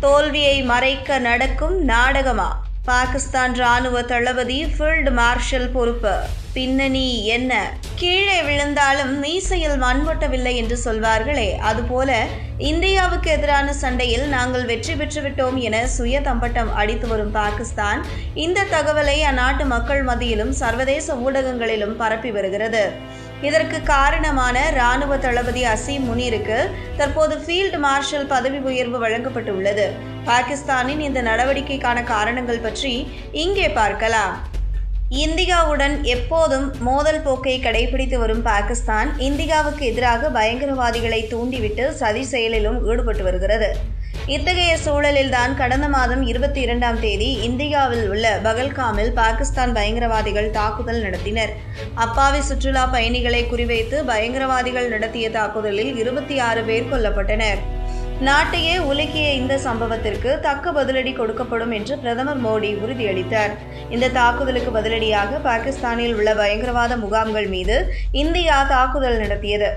தோல்வியை மறைக்க நடக்கும் நாடகமா? பாகிஸ்தான் ராணுவ தளபதி ஃபீல்டு மார்ஷல் பொறுப்பு. பின்னணி என்ன? கீழே விழுந்தாலும் மீசையில் மண்வட்டவில்லை என்று சொல்வார்களே. அதுபோல இந்தியாவுக்கு எதிரான சண்டையில் நாங்கள் வெற்றி பெற்றுவிட்டோம் என சுய தம்பட்டம் அடித்து வரும் பாகிஸ்தான் இந்த தகவலை அந்நாட்டு மக்கள் மத்தியிலும் சர்வதேச ஊடகங்களிலும் பரப்பி வருகிறது. இதற்கு காரணமான ராணுவ தளபதி அசீம் முனீருக்கு தற்போது ஃபீல்டு மார்ஷல் பதவி உயர்வு வழங்கப்பட்டுள்ளது. பாகிஸ்தானின் இந்த நடவடிக்கைக்கான காரணங்கள் பற்றி இங்கே பார்க்கலாம். இந்தியாவுடன் எப்போதும் மோதல் போக்கை கடைபிடித்து வரும் பாகிஸ்தான் இந்தியாவுக்கு எதிராக பயங்கரவாதிகளை தூண்டிவிட்டு சதி செயலிலும் ஈடுபட்டு வருகிறது. இத்தகைய சூழலில்தான் கடந்த மாதம் இருபத்தி இரண்டாம் தேதி இந்தியாவில் உள்ள பகல்காமில் பாகிஸ்தான் பயங்கரவாதிகள் தாக்குதல் நடத்தினர். அப்பாவி சுற்றுலா பயணிகளை குறிவைத்து பயங்கரவாதிகள் நடத்திய தாக்குதலில் இருபத்தி ஆறு பேர் கொல்லப்பட்டனர். நாட்டையே உலுக்கிய இந்த சம்பவத்திற்கு தக்க பதிலடி கொடுக்கப்படும் என்று பிரதமர் மோடி உறுதியளித்தார். இந்த தாக்குதலுக்கு பதிலடியாக பாகிஸ்தானில் உள்ள பயங்கரவாத முகாம்கள் மீது இந்தியா தாக்குதல் நடத்தியது.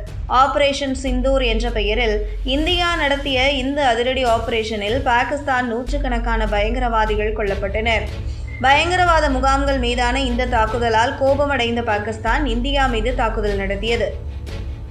ஆபரேஷன் சிந்தூர் என்ற பெயரில் இந்தியா நடத்திய இந்த அதிரடி ஆபரேஷனில் பாகிஸ்தான் நூற்றுக்கணக்கான பயங்கரவாதிகள் கொல்லப்பட்டனர். பயங்கரவாத முகாம்கள் மீதான இந்த தாக்குதலால் கோபமடைந்த பாகிஸ்தான் இந்தியா மீது தாக்குதல் நடத்தியது.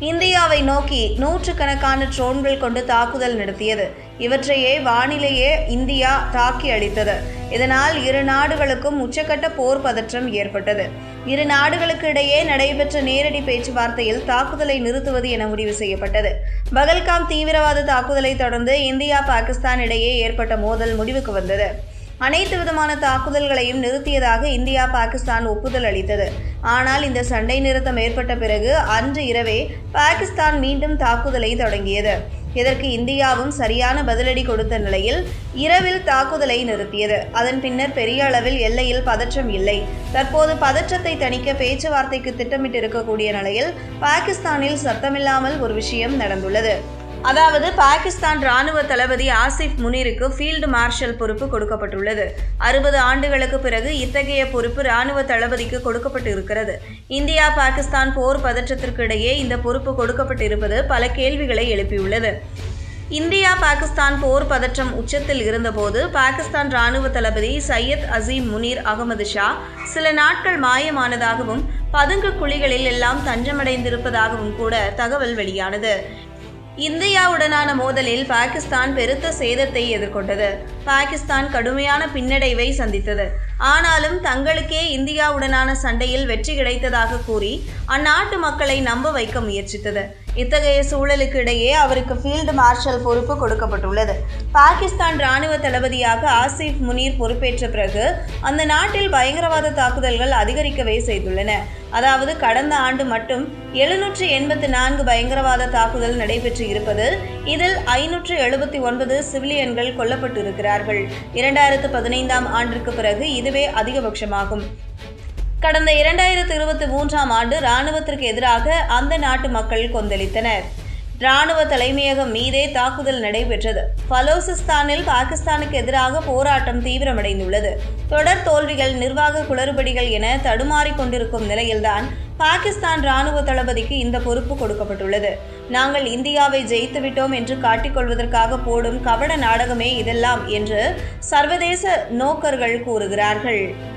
இந்தியாவை நோக்கி நூற்றுக்கணக்கான ட்ரோன்கள் கொண்டு தாக்குதல் நடத்தியது. இவற்றையே வானிலேயே இந்தியா தாக்கி அளித்தது இதனால் இரு நாடுகளுக்கும் உச்சக்கட்ட போர் பதற்றம் ஏற்பட்டது. இரு நாடுகளுக்கு இடையே நடைபெற்ற நேரடி பேச்சுவார்த்தையில் தாக்குதலை நிறுத்துவது என முடிவு செய்யப்பட்டது. பகல்காம் தீவிரவாத தாக்குதலை தொடர்ந்து இந்தியா பாகிஸ்தான் இடையே ஏற்பட்ட மோதல் முடிவுக்கு வந்தது. அனைத்து விதமான தாக்குதல்களையும் நிறுத்தியதாக இந்தியா பாகிஸ்தான் ஒப்புதல் அளித்தது. ஆனால் இந்த சண்டை நிறுத்தம் ஏற்பட்ட பிறகு அன்று இரவே பாகிஸ்தான் மீண்டும் தாக்குதலை தொடங்கியது. இதற்கு இந்தியாவும் சரியான பதிலடி கொடுத்த நிலையில் இரவில் தாக்குதலை நிறுத்தியது. அதன் பின்னர் பெரிய அளவில் எல்லையில் பதற்றம் இல்லை. தற்போது பதற்றத்தை தணிக்க பேச்சுவார்த்தைக்கு திட்டமிட்டிருக்கக்கூடிய நிலையில் பாகிஸ்தானில் சத்தமில்லாமல் ஒரு விஷயம் நடந்துள்ளது. அதாவது பாகிஸ்தான் ராணுவ தளபதி ஆசிப் முனீருக்கு ஃபீல்டு மார்ஷல் பொறுப்பு கொடுக்கப்பட்டுள்ளது. அறுபது ஆண்டுகளுக்கு பிறகு இத்தகைய பொறுப்பு ராணுவ தளபதிக்கு கொடுக்கப்பட்டு இருக்கிறது இந்தியா பாகிஸ்தான் போர் பதற்றத்திற்கு இடையே இந்த பொறுப்பு கொடுக்கப்பட்டிருப்பது பல கேள்விகளை எழுப்பியுள்ளது. இந்தியா பாகிஸ்தான் போர் பதற்றம் உச்சத்தில் இருந்தபோது பாகிஸ்தான் ராணுவ தளபதி சையத் அசீம் முனீர் அகமது ஷா சில நாட்கள் மாயமானதாகவும் பதுங்கு குழிகளில் எல்லாம் தஞ்சமடைந்திருப்பதாகவும் கூட தகவல் வெளியானது. இந்தியாவுடனான மோதலில் பாகிஸ்தான் பெருத்த சேதத்தை எதிர்கொண்டது. பாகிஸ்தான் கடுமையான பின்னடைவை சந்தித்தது. ஆனாலும் தங்களுக்கே இந்தியாவுடனான சண்டையில் வெற்றி கிடைத்ததாக கூறி அந்நாட்டு மக்களை நம்ப வைக்க முயற்சித்தது. இத்தகைய சூழலுக்கு இடையே அவருக்கு ஃபீல்டு மார்ஷல் பொறுப்பு கொடுக்கப்பட்டுள்ளது. பாகிஸ்தான் ராணுவ தளபதியாக ஆசிஃப் முனீர் பொறுப்பேற்ற பிறகு அந்த நாட்டில் பயங்கரவாத தாக்குதல்கள் அதிகரிக்கவே செய்துள்ளன. அதாவது கடந்த ஆண்டு மட்டும் எழுநூற்று எண்பத்தி நான்கு பயங்கரவாத தாக்குதல் நடைபெற்று இருப்பது இதில் ஐநூற்று எழுபத்தி ஒன்பது சிவிலியன்கள் கொல்லப்பட்டிருக்கிறார்கள். இரண்டாயிரத்து பதினைந்தாம் ஆண்டிற்கு பிறகு இதுவே அதிகபட்சமாகும். கடந்த இரண்டாயிரத்து இருபத்தி மூன்றாம் ஆண்டு இராணுவத்திற்கு எதிராக அந்த நாட்டு மக்கள் கொந்தளித்தனர். இராணுவ தலைமையகம் மீதே தாக்குதல் நடைபெற்றது. பலோசிஸ்தானில் பாகிஸ்தானுக்கு எதிராக போராட்டம் தீவிரமடைந்துள்ளது. தொடர் தோல்விகள் நிர்வாக குளறுபடிகள் என தடுமாறிக் கொண்டிருக்கும் நிலையில்தான் பாகிஸ்தான் ராணுவ தளபதிக்கு இந்த பொறுப்பு கொடுக்கப்பட்டுள்ளது. நாங்கள் இந்தியாவை ஜெயித்துவிட்டோம் என்று காட்டிக்கொள்வதற்காக போடும் கவட நாடகமே இதெல்லாம் என்று சர்வதேச நோக்கர்கள் கூறுகிறார்கள்.